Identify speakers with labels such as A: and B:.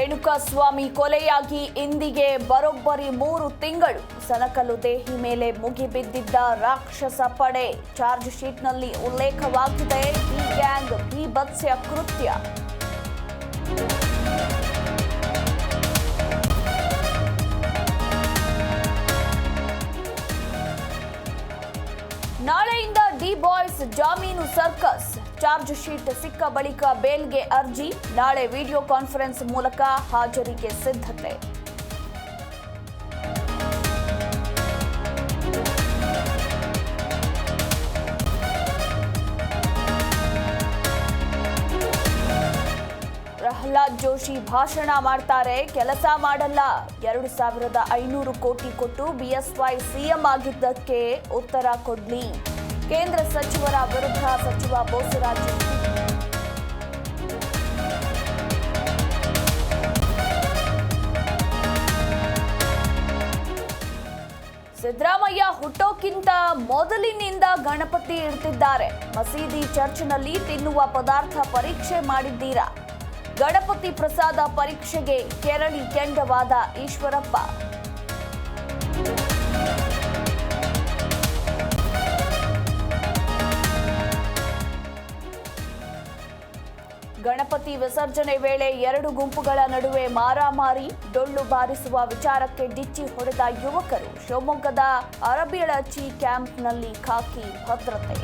A: ರೇಣುಕಾಸ್ವಾಮಿ ಕೊಲೆಯಾಗಿ ಇಂದಿಗೆ ಬರೋಬ್ಬರಿ ಮೂರು ತಿಂಗಳು. ಸನಕಲು ದೇಹಿ ಮೇಲೆ ಮುಗಿಬಿದ್ದಿದ್ದ ರಾಕ್ಷಸ ಪಡೆ. ಚಾರ್ಜ್ ಶೀಟ್ನಲ್ಲಿ ಉಲ್ಲೇಖವಾಗಿದೆ ಈ ಗ್ಯಾಂಗ್ ಭೀಭತ್ಸ್ಯ ಕೃತ್ಯ. ನಾಳೆಯಿಂದ ಡಿ ಬಾಯ್ಸ್ ಜಾಮೀನು ಸರ್ಕಸ್. ಚಾರ್ಜ್ ಶೀಟ್ ಸಿಕ್ಕ ಬಳಿಕ ಬೇಲ್ಗೆ ಅರ್ಜಿ, ನಾಳೆ ವಿಡಿಯೋ ಕಾನ್ಫರೆನ್ಸ್ ಮೂಲಕ ಹಾಜರಿಗೆ ಸಿದ್ಧತೆ. ಪ್ರಹ್ಲಾದ್ ಜೋಶಿ ಭಾಷಣ ಮಾಡ್ತಾರೆ, ಕೆಲಸ ಮಾಡಲ್ಲ. ಎರಡು ಸಾವಿರದ ಐನೂರು ಕೋಟಿ ಕೊಟ್ಟು ಬಿಎಸ್ವೈ ಸಿಎಂ ಆಗಿದ್ದಕ್ಕೆ ಉತ್ತರ ಕೊಡ್ಲಿ. ಕೇಂದ್ರ ಸಚಿವರ ವಿರುದ್ಧ ಸಚಿವ ಬೋಸರಾಜ್ ಸಿದ್ದರಾಮಯ್ಯ ಹುಟ್ಟೋಕ್ಕಿಂತ ಮೊದಲಿನಿಂದ ಗಣಪತಿ ಇಡ್ತಿದ್ದಾರೆ. ಮಸೀದಿ ಚರ್ಚ್ನಲ್ಲಿ ತಿನ್ನುವ ಪದಾರ್ಥ ಪರೀಕ್ಷೆ ಮಾಡಿದ್ದೀರಾ? ಗಣಪತಿ ಪ್ರಸಾದ ಪರೀಕ್ಷೆಗೆ ಕೆರಳಿ ಕೆಂಡವಾದ ಈಶ್ವರಪ್ಪ. ಗಣಪತಿ ವಿಸರ್ಜನೆ ವೇಳೆ ಎರಡು ಗುಂಪುಗಳ ನಡುವೆ ಮಾರಾಮಾರಿ, ಡೊಳ್ಳು ಬಾರಿಸುವ ವಿಚಾರಕ್ಕೆ ಡಿಚ್ಚಿ ಹೊಡೆದ ಯುವಕರು ಶಿವಮೊಗ್ಗದ ಅರಬಿಳಚಿ ಕ್ಯಾಂಪ್ನಲ್ಲಿ ಖಾಕಿ ಭದ್ರತೆ.